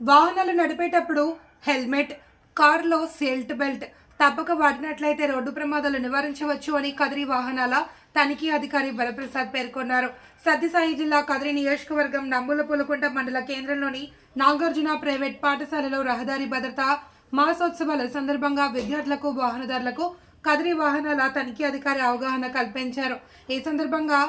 వాహనాలు నడిపేటప్పుడు హెల్మెట్ కారులో సీల్ట్ బెల్ట్ తప్పక వాడినట్లయితే రోడ్డు ప్రమాదాలు నివారించవచ్చు అని కదిరి వాహనాల తనిఖీ అధికారి వరప్రసాద్ పేర్కొన్నారు. సత్యసాయి జిల్లా కదిరి నియోజకవర్గం నంబుల పులకుంట మండల కేంద్రంలోని నాగార్జున ప్రైవేట్ పాఠశాలలో రహదారి భద్రత మాసోత్సవాల సందర్భంగా విద్యార్థులకు వాహనదారులకు కదిరి వాహనాల తనిఖీ అధికారి అవగాహన కల్పించారు. ఈ సందర్భంగా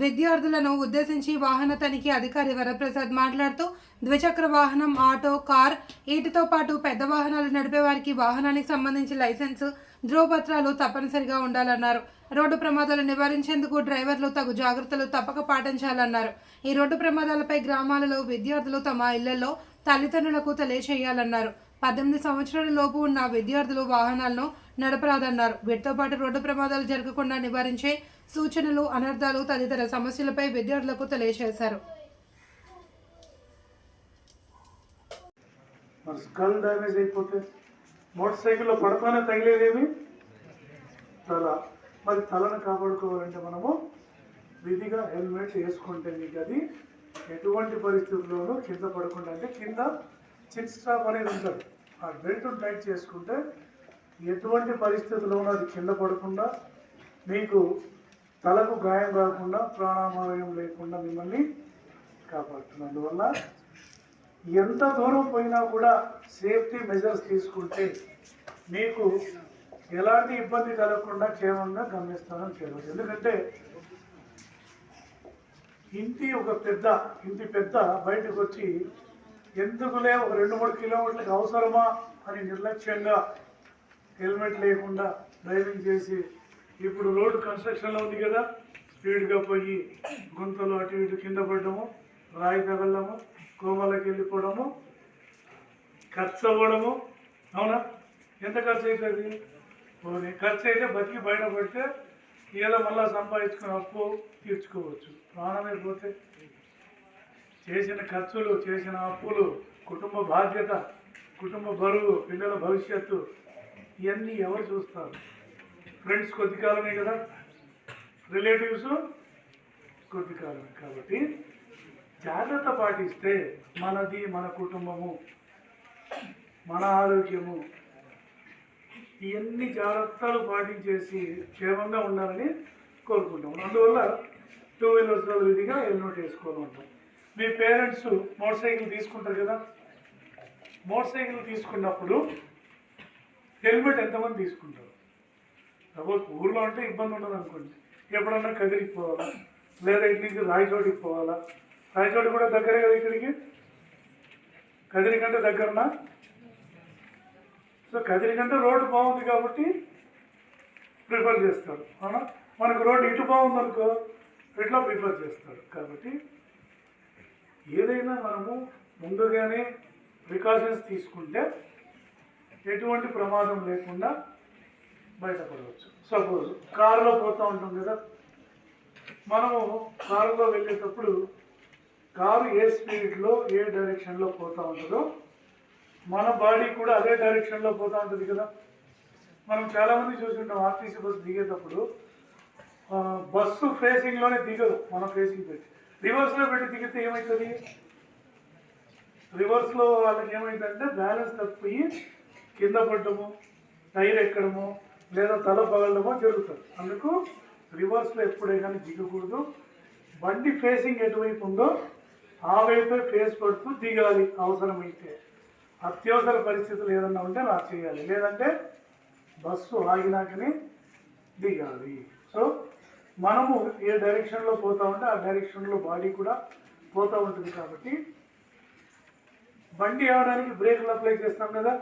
విద్యార్థులను ఉద్దేశించి వాహన తనిఖీ అధికారి వరప్రసాద్ మాట్లాడుతూ ద్విచక్ర వాహనం ఆటో కార్ వీటితో పాటు పెద్ద వాహనాలు నడిపే వారికి వాహనానికి సంబంధించి లైసెన్స్ ధ్రువపత్రాలు తప్పనిసరిగా ఉండాలన్నారు. రోడ్డు ప్రమాదాలు నివారించేందుకు డ్రైవర్లు తగు జాగ్రత్తలు తప్పక పాటించాలన్నారు. ఈ రోడ్డు ప్రమాదాలపై గ్రామాలలో విద్యార్థులు తమ ఇళ్ళలో తల్లిదండ్రులకు తెలియచేయాలన్నారు. పద్దెనిమిది సంవత్సరాల లోపు ఉన్న విద్యార్థులు వాహనాలను నడపరాదన్నారు. వీటితో పాటు రోడ్డు ప్రమాదాలు జరగకుండా నివారించే సూచనలు అనర్థాలు తదితర సమస్యలపై విద్యార్థులకు తెలియజేశారు. డ్యామేజ్ అయిపోతే మోటార్ సైకిల్లో పడతానే తగిలేదేమి? తల. మరి తలను కాపాడుకోవాలంటే మనము విధిగా హెల్మెట్ వేసుకుంటే మీకు అది ఎటువంటి పరిస్థితుల్లోనూ కింద పడకుండా అంటే కింద చిట్ స్ట్రాప్ అనేది ఉంటుంది ఆ బెల్ట్ టైట్ చేసుకుంటే ఎటువంటి పరిస్థితుల్లోనూ అది కింద పడకుండా మీకు తలకు గాయం కాకుండా ప్రాణామాయం లేకుండా మిమ్మల్ని కాపాడుతుంది అందువల్ల ఎంత దూరం పోయినా కూడా సేఫ్టీ మెజర్స్ తీసుకుంటే మీకు ఎలాంటి ఇబ్బంది కలగకుండా క్షేమంగా గమ్యస్థానం చేయవచ్చు. ఎందుకంటే ఇంటి ఒక పెద్ద ఇంటి పెద్ద బయటకు వచ్చి ఎందుకులే ఒక రెండు మూడు కిలోమీటర్లకు అవసరమా అని నిర్లక్ష్యంగా హెల్మెట్ లేకుండా డ్రైవింగ్ చేసి ఇప్పుడు రోడ్డు కన్స్ట్రక్షన్లో ఉంది కదా స్పీడ్గా పోయి గుంతలు అటు ఇటు కింద పడడము రాయి తగలడము కోమలకి వెళ్ళిపోవడము ఖర్చు అవ్వడము. అవునా? ఎంత ఖర్చు అవుతుంది పోనీ ఖర్చు అయితే బతికి బయటపడితే ఏదో మళ్ళీ సంపాదించుకుని అప్పు తీర్చుకోవచ్చు. ప్రాణమే పోతే చేసిన ఖర్చులు చేసిన అప్పులు కుటుంబ బాధ్యత కుటుంబ బరువు పిల్లల భవిష్యత్తు ఇవన్నీ ఎవరు చూస్తారు? ఫ్రెండ్స్ కొద్ది కాలమే కదా? రిలేటివ్స్ కొద్ది కాలమే. కాబట్టి జాగ్రత్త పాటిస్తే మనది మన కుటుంబము మన ఆరోగ్యము ఇవన్నీ జాగ్రత్తలు పాటించేసి క్షేమంగా ఉండాలని కోరుకుంటాం అందువల్ల టూ వీలర్స్ విధిగా హెల్మెట్ వేసుకోవాలంటాం మీ పేరెంట్స్ మోటార్ సైకిల్ తీసుకుంటారు కదా? మోటార్ సైకిల్ తీసుకున్నప్పుడు హెల్మెట్ ఎంతమంది తీసుకుంటారు? సపోజ్ ఊర్లో అంటే ఇబ్బంది ఉండదు అనుకోండి. ఎప్పుడన్నా కదిరికి పోవాలా? లేదా ఇటు నుంచి రాయచోటికి పోవాలా? రాయచోటి కూడా దగ్గరే కదా ఇక్కడికి? కదిరి కంటే దగ్గరనా? సో కదిరి కంటే రోడ్డు బాగుంది కాబట్టి ప్రిఫర్ చేస్తారు. అవునా? మనకు రోడ్డు ఇటు బాగుందనుకో ఇట్లా ప్రిఫర్ చేస్తారు? కాబట్టి ఏదైనా మనము ముందుగానే ప్రికాషన్స్ తీసుకుంటే ఎటువంటి ప్రమాదం లేకుండా బయటపడవచ్చు. సపోజ్ కారులో పోతూ ఉంటాం కదా మనము కారులో వెళ్ళేటప్పుడు కారు ఏ స్పీడ్లో ఏ డైరెక్షన్లో పోతూ ఉంటుందో మన బాడీ కూడా అదే డైరెక్షన్లో పోతూ ఉంటుంది కదా. మనం చాలామంది చూసుకుంటాం ఆర్టీసీ బస్సు దిగేటప్పుడు బస్సు ఫేసింగ్లోనే దిగదు మన ఫేసింగ్ పెట్టి. రివర్స్లో పెట్టి దిగితే ఏమవుతుంది రివర్స్లో వాళ్ళకి ఏమైందంటే బ్యాలెన్స్ తప్పిపోయి కింద పడ్డము టైర్ ఎక్కడము లేదా తల పగలడమో జరుగుతుంది. అందుకు రివర్స్లో ఎప్పుడే కానీ దిగకూడదు. బండి ఫేసింగ్ ఎటువైపు ఉందో ఆ వైపే ఫేస్ పడుతూ దిగాలి అవసరమైతే. అత్యవసర పరిస్థితులు ఏదన్నా ఉంటే అలా చేయాలి. లేదంటే బస్సు ఆగినాకనే దిగాలి. సో మనము ఏ డైరెక్షన్లో పోతా ఉంటే ఆ డైరెక్షన్లో బాడీ కూడా పోతూ ఉంటుంది కాబట్టి బండి ఆడడానికి బ్రేక్లు అప్లై చేస్తాం కదా.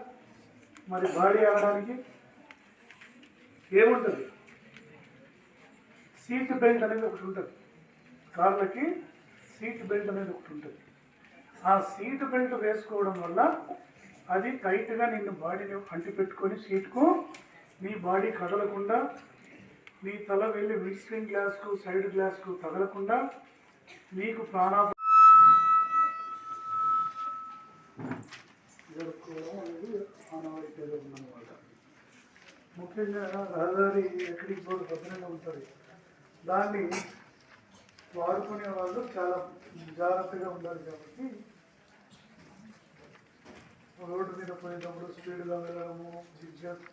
మరి బాడీ ఆడడానికి ఏముంటుంది? సీట్ బెల్ట్ అనేది ఒకటి ఉంటుంది. కార్లకి సీట్ బెల్ట్ అనేది ఒకటి ఉంటుంది. ఆ సీట్ బెల్ట్ వేసుకోవడం వల్ల అది టైట్గా నిన్ను బాడీని అంటి పెట్టుకొని సీట్కు నీ బాడీ కదలకుండా మీ తల వెళ్ళి విండ్స్క్రీన్ గ్లాస్కు సైడ్ గ్లాస్కు తగలకుండా మీకు ప్రాణా జరుపుకోవడం అనేది ఆనవాయితీగా ఉందన్నమాట. ముఖ్యంగా రహదారి ఎక్కడికి పోదు భద్రంగా ఉంటుంది. దాన్ని వాడుకునే వాళ్ళు చాలా జాగ్రత్తగా ఉండాలి కాబట్టి రోడ్డు మీద పోయేటప్పుడు స్పీడ్గా వెళ్ళడము జిగ్జాగ్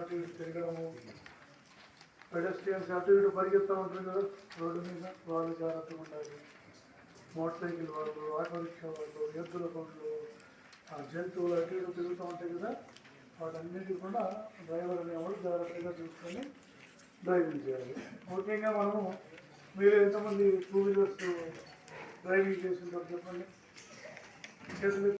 అటు తిరగడము పెడస్ట్రియన్స్ అటు ఇటు పరిగెత్తా ఉంటుంది కదా రోడ్డు మీద వాళ్ళు జాగ్రత్తగా ఉండాలి మోటార్ సైకిల్ వాళ్ళు ఆటో రిక్షా వాళ్ళు ఎద్దుల పనులు ఆ జంతువులు అటు ఇటు తిరుగుతూ ఉంటాయి కదా వాటన్నిటి కూడా డ్రైవర్ అనేవాడు జాగ్రత్తగా చూసుకొని డ్రైవింగ్ చేయాలి. ముఖ్యంగా మనము మీరు ఎంతమంది టూ వీలర్స్ డ్రైవింగ్ చేసింటారు చెప్పండి?